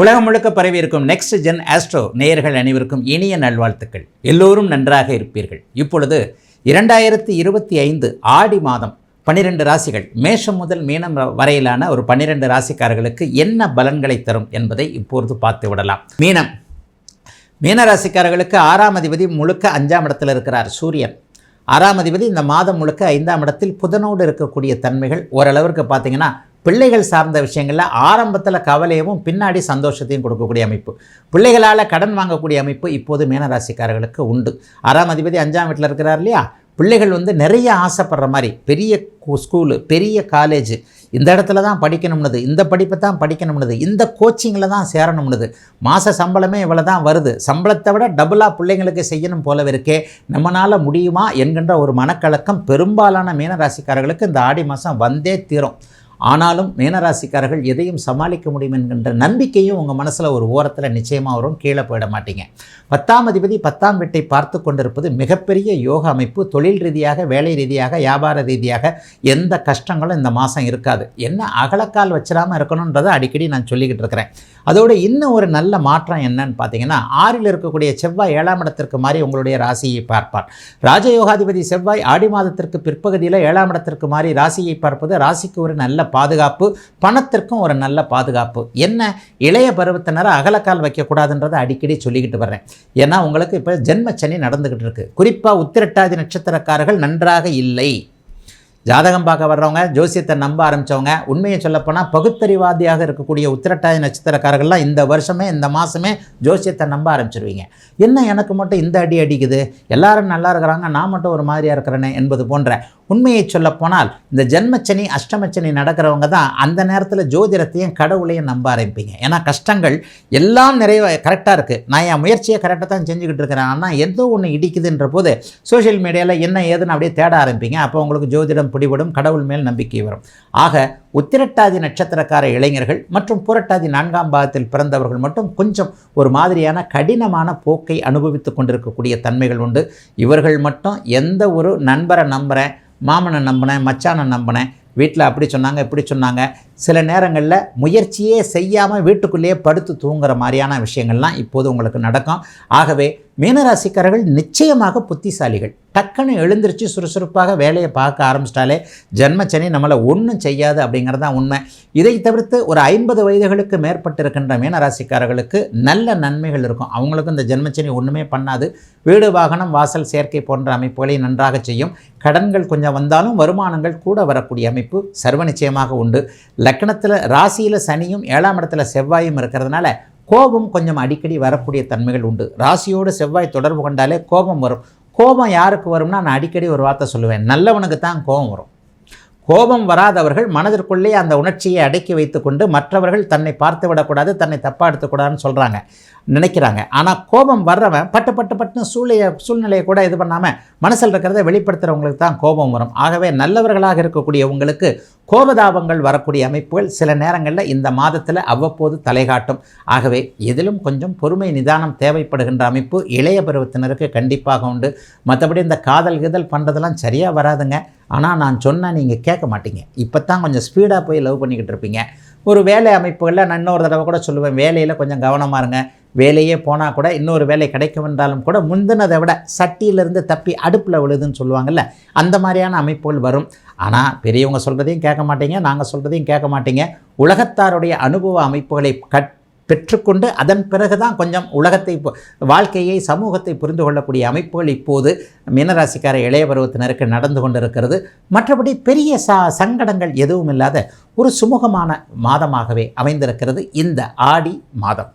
உலகம் முழுக்க பரவி இருக்கும் நெக்ஸ்ட் ஜென் ஆஸ்ட்ரோ நேயர்கள் அனைவருக்கும் இனிய நல்வாழ்த்துக்கள். எல்லோரும் நன்றாக இருப்பீர்கள். இப்பொழுது இரண்டாயிரத்தி இருபத்தி ஐந்து ஆடி மாதம் பன்னிரெண்டு ராசிகள் மேஷம் முதல் மீனம் வரையிலான ஒரு பன்னிரெண்டு ராசிக்காரர்களுக்கு என்ன பலன்களை தரும் என்பதை இப்பொழுது பார்த்து விடலாம். மீனம். மீனராசிக்காரர்களுக்கு ஆறாம் அதிபதி முழுக்க அஞ்சாம் இடத்தில் இருக்கிறார் சூரியன். ஆறாம் அதிபதி இந்த மாதம் முழுக்க ஐந்தாம் இடத்தில் புதனோடு இருக்கக்கூடிய தன்மைகள் ஓரளவிற்கு பார்த்தீங்கன்னா பிள்ளைகள் சார்ந்த விஷயங்களில் ஆரம்பத்தில் கவலையவும் பின்னாடி சந்தோஷத்தையும் கொடுக்கக்கூடிய அமைப்பு. பிள்ளைகளால் கடன் வாங்கக்கூடிய அமைப்பு இப்போது மீனராசிக்காரர்களுக்கு உண்டு. ஆறாம் அதிபதி அஞ்சாம் வீட்டில் இருக்கிறார் இல்லையா? பிள்ளைகள் வந்து நிறைய ஆசைப்படுற மாதிரி பெரிய ஸ்கூலு பெரிய காலேஜ் இந்த இடத்துல தான் படிக்கணும்னது இந்த படிப்பை தான் படிக்கணும்னது இந்த கோச்சிங்கில் தான் சேரணும்னது. மாத சம்பளமே இவ்வளோ தான் வருது. சம்பளத்தை விட டபுளாக பிள்ளைங்களுக்கு செய்யணும் போலவே இருக்கே. நம்மளால் முடியுமா என்கின்ற ஒரு மனக்கலக்கம் பெரும்பாலான மீனராசிக்காரர்களுக்கு இந்த ஆடி மாதம் வந்தே தீரும். ஆனாலும் மீனராசிக்காரர்கள் எதையும் சமாளிக்க முடியும் என்கின்ற நம்பிக்கையும் உங்கள் மனசில் ஒரு ஓரத்தில் நிச்சயமாக வரும் கீழே போயிட மாட்டீங்க. பத்தாம் அதிபதி பத்தாம் வீட்டை பார்த்து கொண்டிருப்பது மிகப்பெரிய யோக அமைப்பு. தொழில் ரீதியாக வேலை ரீதியாக வியாபார ரீதியாக எந்த கஷ்டங்களும் இந்த மாதம் இருக்காது. என்ன அகலக்கால் வச்சிடாமல் இருக்கணுன்றதை அடிக்கடி நான் சொல்லிக்கிட்டு இருக்கிறேன். அதோடு இன்னும் ஒரு நல்ல மாற்றம் என்னன்னு பார்த்தீங்கன்னா ஆறில் இருக்கக்கூடிய செவ்வாய் ஏழாம் இடத்திற்கு மாறி உங்களுடைய ராசியை பார்ப்பார். ராஜயோகாதிபதி செவ்வாய் ஆடி மாதத்திற்கு பிற்பகுதியில் ஏழாம் இடத்திற்கு மாறி ராசியை பார்ப்பது ராசிக்கு ஒரு நல்ல பாதுகாப்பு பணத்திற்கும் ஒரு நல்ல பாதுகாப்பு. என்ன? இளைய பருவத்தினரை அகலக்கால் வைக்கக்கூடாதுன்றதை அடிக்கடி சொல்லிக்கிட்டு வர்றேன். ஏன்னா உங்களுக்கு இப்போ ஜென்மச்சனி நடந்துக்கிட்டு இருக்கு. குறிப்பாக உத்திரட்டாதி நட்சத்திரக்காரர்கள் நன்றாக இல்லை. ஜாதகம் பார்க்க வர்றவங்க ஜோசியத்தை நம்ப ஆரம்பித்தவங்க உண்மையை சொல்லப்போனால் பகுத்தறிவாதியாக இருக்கக்கூடிய உத்திரட்டாதி நட்சத்திரக்காரர்கள்லாம் இந்த வருஷமே இந்த மாதமே ஜோசியத்தை நம்ப ஆரம்பிச்சிருவீங்க. என்ன எனக்கு மட்டும் இந்த அடி அடிக்குது? எல்லாரும் நல்லா இருக்கிறாங்க நான் மட்டும் ஒரு மாதிரியாக இருக்கிறேனே என்பது போன்ற உண்மையை சொல்லப்போனால் இந்த ஜென்மச்சனி அஷ்டமச்சனி நடக்கிறவங்க தான் அந்த நேரத்தில் ஜோதிடத்தையும் கடவுளையும் நம்ப ஆரம்பிப்பீங்க. ஏன்னா கஷ்டங்கள் எல்லாம் நிறைய கரெக்டாக இருக்குது நான் என் முயற்சியை கரெக்டாக தான் செஞ்சுக்கிட்டு இருக்கிறேன். ஆனால் ஏதோ ஒன்று இடிக்குதுன்ற போது சோஷியல் மீடியாவில் என்ன ஏதுன்னு அப்படியே தேட ஆரம்பிப்பீங்க. அப்போ உங்களுக்கு ஜோதிடம் பிடிபடும் கடவுள் மேல் நம்பிக்கை வரும். ஆக உத்திரட்டாதி நட்சத்திரக்கார இளைஞர்கள் மற்றும் புரட்டாதி நான்காம் பாகத்தில் பிறந்தவர்கள் மட்டும் கொஞ்சம் ஒரு மாதிரியான கடினமான போக்கை அனுபவித்து கொண்டிருக்கக்கூடிய தன்மைகள் உண்டு. இவர்கள் மட்டும் எந்த ஒரு நண்பரை நம்புகிறேன் மாமனை நம்பினேன் மச்சானை நம்பினேன் வீட்டில் அப்படி சொன்னாங்க இப்படி சொன்னாங்க சில நேரங்களில் முயற்சியே செய்யாமல் வீட்டுக்குள்ளேயே படுத்து தூங்குற மாதிரியான விஷயங்கள்லாம் இப்போது உங்களுக்கு நடக்கும். ஆகவே மீனராசிக்காரர்கள் நிச்சயமாக புத்திசாலிகள். டக்குன்னு எழுந்திருச்சு சுறுசுறுப்பாக வேலையை பார்க்க ஆரம்பிச்சிட்டாலே ஜென்மச்சனி நம்மளை ஒன்றும் செய்யாது அப்படிங்கிறது தான் உண்மை. இதை தவிர்த்து ஒரு ஐம்பது வயதுகளுக்கு மேற்பட்டிருக்கின்ற மீனராசிக்காரர்களுக்கு நல்ல நன்மைகள் இருக்கும். அவங்களுக்கும் இந்த ஜென்மச்சனி ஒன்றுமே பண்ணாது. வீடு வாகனம் வாசல் சேர்க்கை போன்ற அமைப்புகளை நன்றாக செய்யும். கடன்கள் கொஞ்சம் வந்தாலும் வருமானங்கள் கூட வரக்கூடிய அமைப்பு சர்வ நிச்சயமாக உண்டு. லக்கணத்தில் ராசியில் சனியும் ஏழாம் இடத்துல செவ்வாயும் இருக்கிறதுனால கோபம் கொஞ்சம் அடிக்கடி வரக்கூடிய தன்மைகள் உண்டு. ராசியோடு செவ்வாய் தொடர்பு கொண்டாலே கோபம் வரும். கோபம் யாருக்கு வரும்னா நான் அடிக்கடி ஒரு வார்த்தை சொல்லுவேன். நல்லவனுக்கு தான் கோபம் வரும். கோபம் வராதவர்கள் மனதிற்குள்ளே அந்த உணர்ச்சியை அடக்கி வைத்துக்கொண்டு மற்றவர்கள் தன்னை பார்த்து விடக்கூடாது தன்னை தப்பாக எடுத்துக்கூடாதுன்னு சொல்கிறாங்க நினைக்கிறாங்க. ஆனால் கோபம் வர்றவன் பட்டு பட்டு பட்டுன்னு சூழ்நிலையை சூழ்நிலையை கூட இது பண்ணாமல் மனசில் இருக்கிறத வெளிப்படுத்துகிறவங்களுக்கு தான் கோபம் வரும். ஆகவே நல்லவர்களாக இருக்கக்கூடிய உங்களுக்கு கோபதாபங்கள் வரக்கூடிய அமைப்புகள் சில நேரங்களில் இந்த மாதத்தில் அவ்வப்போது தலைகாட்டும். ஆகவே எதிலும் கொஞ்சம் பொறுமை நிதானம் தேவைப்படுகின்ற அமைப்பு இளைய பருவத்தினருக்கு கண்டிப்பாக உண்டு. மற்றபடி இந்த காதல் கிதல் பண்ணுறதெல்லாம் சரியாக வராதுங்க. ஆனால் நான் சொன்னால் நீங்கள் கேட்க மாட்டீங்க. இப்போ தான் கொஞ்சம் ஸ்பீடாக போய் லவ் பண்ணிக்கிட்டு இருப்பீங்க. ஒரு வேலை அமைப்புகளில் நான் இன்னொரு தடவை கூட சொல்லுவேன். வேலையில் கொஞ்சம் கவனமாக இருங்க. வேலையே போனால் கூட இன்னொரு வேலை கிடைக்கும் என்றாலும் கூட முந்தினதை விட சட்டியிலிருந்து தப்பி அடுப்பில் விழுதுன்னு சொல்லுவாங்கள்ல அந்த மாதிரியான அமைப்புகள் வரும். ஆனால் பெரியவங்க சொல்கிறதையும் கேட்க மாட்டீங்க நாங்கள் சொல்கிறதையும் கேட்க மாட்டீங்க. உலகத்தாருடைய அனுபவ அமைப்புகளை கட் பெற்றுக்கொண்டு அதன் பிறகு தான் கொஞ்சம் உலகத்தை வாழ்க்கையை சமூகத்தை புரிந்து கொள்ளக்கூடிய அமைப்புகள் இப்போது மீனராசிக்கார இளைய பருவத்தினருக்கு நடந்து கொண்டிருக்கிறது. மற்றபடி பெரிய ச சங்கடங்கள் எதுவும் இல்லாத ஒரு சுமூகமான மாதமாகவே அமைந்திருக்கிறது இந்த ஆடி மாதம்.